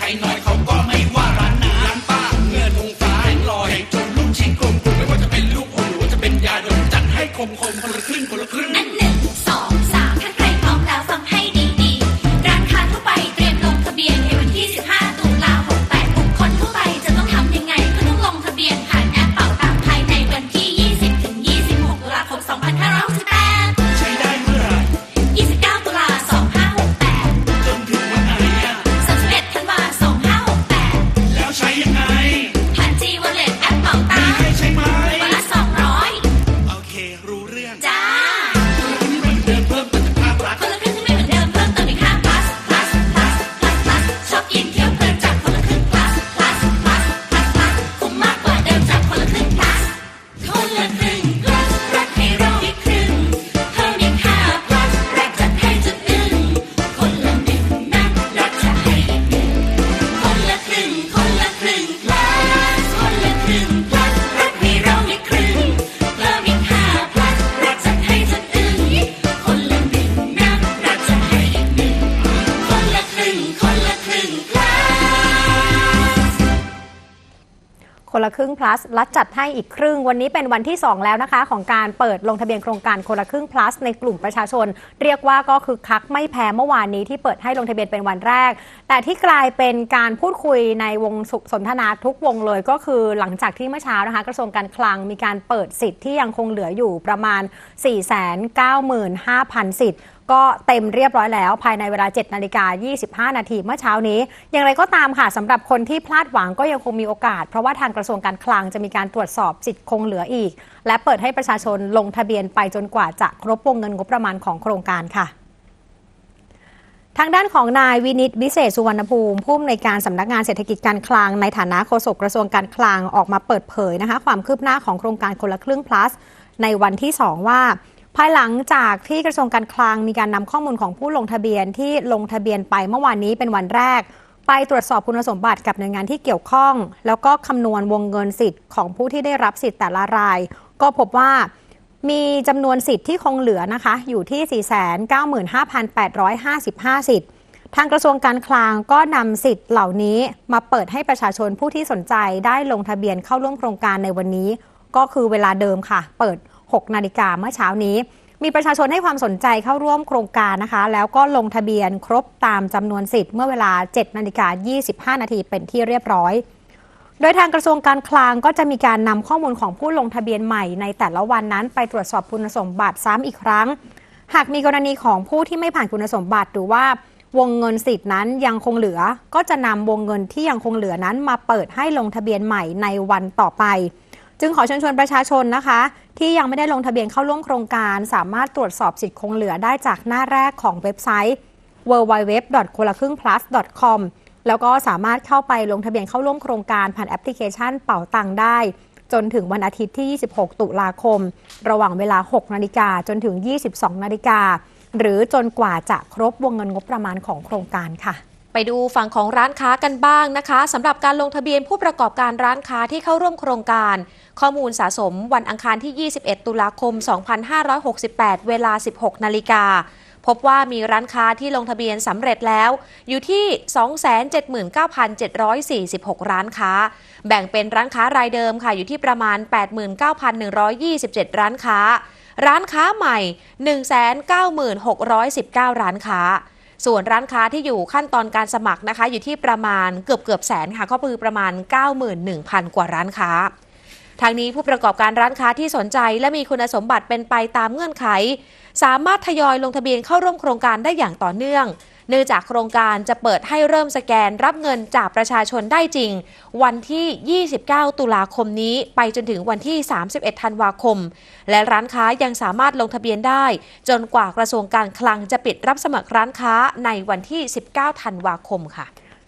Partei neu คนละครึ่ง plus รัฐจัดให้อีกครึ่ง วันนี้เป็นวันที่ 2 แล้วนะคะ ของการเปิดลงทะเบียนโครงการคนละครึ่ง plus ในกลุ่มประชาชน เรียกว่าก็คือคักไม่แพ้เมื่อวานนี้ที่เปิดให้ลงทะเบียนเป็นวันแรก แต่ที่กลายเป็นการพูดคุยในวงสนทนาทุกวงเลยก็คือหลังจากที่เมื่อเช้านะคะ กระทรวงการคลังมีการเปิดสิทธิ์ที่ยังคงเหลืออยู่ประมาณ 495,000 สิทธิ์ ก็เต็มเรียบร้อยแล้ว ภายในเวลา 7 นาฬิกา 25 นาทีเมื่อเช้านี้ อย่างไรก็ตามค่ะสำหรับคนที่พลาดหวังก็ยังคงมีโอกาส เพราะว่าทางกระทรวงการคลังจะมีการตรวจสอบสิทธิ์คงเหลืออีก และเปิดให้ประชาชนลงทะเบียนไปจนกว่าจะครบวงเงินงบประมาณของโครงการค่ะทางด้านของนายวินิตวิเศษสุวรรณภูมิผู้อำนวยการสำนักงานเศรษฐกิจการคลังในฐานะโฆษกกระทรวงการคลังออกมาเปิดเผยนะคะ ความคืบหน้าของโครงการคนละครึ่ง plus ในวันที่ 2 ว่า ภายหลังจากที่กระทรวงการคลังมีการนำข้อมูลของผู้ลงทะเบียนที่ลงทะเบียนไปเมื่อวานนี้เป็นวันแรก ไปตรวจสอบคุณสมบัติกับหน่วยงานที่เกี่ยวข้อง แล้วก็คำนวณวงเงินสิทธิ์ของผู้ที่ได้รับสิทธิ์แต่ละราย ก็พบว่ามีจำนวนสิทธิ์ที่คงเหลือนะคะ อยู่ที่ 495,855 สิทธิ์ ทางกระทรวงการคลังก็นำสิทธิ์เหล่านี้มาเปิดให้ประชาชนผู้ที่สนใจได้ลงทะเบียนเข้าร่วมโครงการในวันนี้ ก็คือเวลาเดิมค่ะ เปิด 6 นาฬิกาเมื่อเช้านี้ มีประชาชนให้ความสนใจเข้าร่วมโครงการนะคะ แล้วก็ลงทะเบียนครบตามจำนวนสิทธิ์เมื่อเวลา 7 นาฬิกา 25 นาทีเป็นที่เรียบร้อยโดยทางกระทรวงการคลังก็จะมีการนำข้อมูลของผู้ลงทะเบียนใหม่ในแต่ละวันนั้น ไปตรวจสอบคุณสมบัติซ้ำอีกครั้ง หากมีกรณีของผู้ที่ไม่ผ่านคุณสมบัติหรือว่าวงเงินสิทธินั้นยังคงเหลือ ก็จะนำวงเงินที่ยังคงเหลือนั้นมาเปิดให้ลงทะเบียนใหม่ในวันต่อไป จึงขอเชิญชวนประชาชนนะคะ ที่ยังไม่ได้ลงทะเบียนเข้าร่วมโครงการ สามารถตรวจสอบสิทธิ์คงเหลือได้จากหน้าแรกของเว็บไซต์ w w w c o l a k r ư n g p l u s c o m แล้วก็สามารถเข้าไปลงทะเบียนเข้าร่วมโครงการผ่านแอปพลิเคชันเป่าตังได้ จนถึงวันอาทิตย์ที่ 26 ตุลาคม ระหว่างเวลา 6 นาฬิกาจนถึง 22 นาฬิกาหรือจนกว่าจะครบวงเงินงบประมาณของโครงการค่ะ ไปดูฝั่งของร้านค้ากันบ้างนะคะสำหรับการลงทะเบียนผู้ประกอบการร้านค้าที่เข้าร่วมโครงการ ข้อมูลสะสมวันอังคารที่ 21 ตุลาคม 2568 เวลา 16 นาฬิกา พบว่ามีร้านค้าที่ลงทะเบียนสำเร็จแล้ว อยู่ที่ 279,746 ร้านค้า แบ่งเป็นร้านค้ารายเดิมค่ะอยู่ที่ประมาณ 89,127 ร้านค้า ร้านค้าใหม่ 196,619 ร้านค้า ส่วนร้านค้าที่อยู่ขั้นตอนการสมัครนะคะ อยู่ที่ประมาณเกือบเกือบแสนค่ะก็คือประมาณ 91,000 กว่าร้านค้าทางนี้ผู้ประกอบการร้านค้าที่สนใจและมีคุณสมบัติเป็นไปตามเงื่อนไข สามารถทยอยลงทะเบียนเข้าร่วมโครงการได้อย่างต่อเนื่อง เนื่องจากโครงการจะเปิดให้เริ่มสแกนรับเงินจากประชาชนได้จริง วันที่ 29 ตุลาคมนี้ ไปจนถึงวันที่ 31 ธันวาคม และร้านค้ายังสามารถลงทะเบียนได้ จนกว่ากระทรวงการคลังจะปิดรับสมัครร้านค้าในวันที่ 19 ธันวาคมค่ะ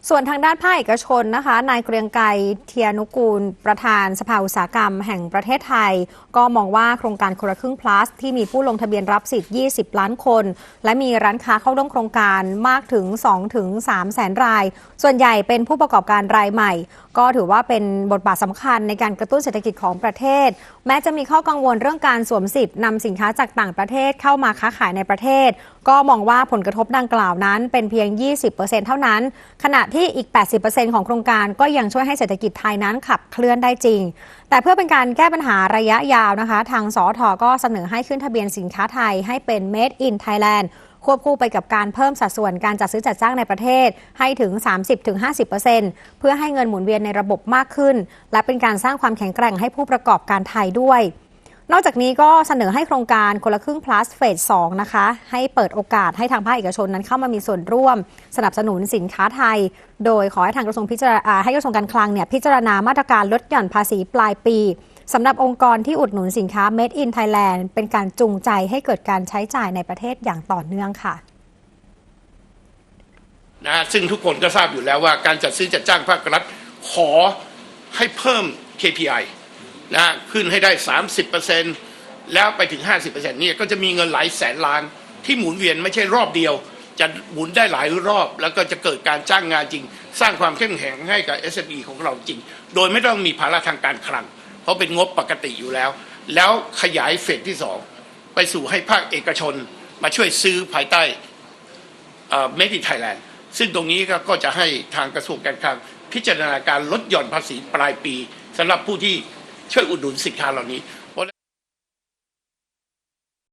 ส่วนทางด้านภาคเอกชนนะคะ นายเกรียงไกรเทียนุกูล ประธานสภาอุตสาหกรรมแห่งประเทศไทย ก็มองว่าโครงการคนละครึ่ง plus ที่มีผู้ลงทะเบียนรับสิทธิ์ 20 ล้านคน และมีร้านค้าเข้าร่วมโครงการมากถึง 2 ถึง3แสนราย ส่วนใหญ่เป็นผู้ประกอบการรายใหม่ ก็ถือว่าเป็นบทบาทสำคัญในการกระตุ้นเศรษฐกิจของประเทศ แม้จะมีข้อกังวลเรื่องการสวมสิทธิ์นำสินค้าจากต่างประเทศเข้ามาค้าขายในประเทศ ก็มองว่าผลกระทบดังกล่าวนั้นเป็นเพียง 20%เท่านั้นขณะที่อีก 80%ของโครงการก็ยังช่วยให้เศรษฐกิจไทยนั้นขับเคลื่อนได้จริง แต่เพื่อเป็นการแก้ปัญหาระยะยาวนะคะ ทางสอทอก็เสนอให้ขึ้นทะเบียนสินค้าไทยให้เป็น made in Thailand ควบคู่ไปกับการเพิ่มสัดส่วนการจัดซื้อจัดจ้างในประเทศให้ถึง 30-50%เพื่อให้เงินหมุนเวียนในระบบมากขึ้น และเป็นการสร้างความแข็งแกร่งให้ผู้ประกอบการไทยด้วย นอกจากนี้ก็เสนอให้โครงการคนละครึ่ง plus เฟส2นะคะ ให้เปิดโอกาสให้ทางภาคเอกชนนั้นเข้ามามีส่วนร่วม สนับสนุนสินค้าไทย โดยขอให้ทางกระทรวงพิจารณาให้กระทรวงการคลังเนี่ยพิจารณามาตรการลดหย่อนภาษีปลายปีสำหรับองค์กรที่อุดหนุนสินค้า Made in Thailand เป็นการจูงใจให้เกิดการใช้จ่ายในประเทศอย่างต่อเนื่องค่ะนะฮะซึ่งทุกคนก็ทราบอยู่แล้วว่าการจัดซื้อจัดจ้างภาครัฐขอให้เพิ่ม KPI นะขึ้นให้ได้ 30%แล้วไปถึง 50%เนี่ยก็จะมีเงินหลายแสนล้านที่หมุนเวียนไม่ใช่รอบเดียว จะหมุนได้หลายรอบ แล้วก็จะเกิดการจ้างงานจริง สร้างความเข้มแข็งให้กับ SME ของเราจริง โดยไม่ต้องมีภาระทางการคลัง เพราะเป็นงบปกติอยู่แล้ว แล้วขยายเฟสที่สองไปสู่ให้ภาคเอกชนมาช่วยซื้อภายใต้เมดิไทยแลนด์ซึ่งตรงนี้ก็จะให้ทางกระทรวงการคลังพิจารณาการลดหย่อนภาษีปลายปีสำหรับผู้ที่ ช่วยอุดหนุนสินค้าเหล่านี้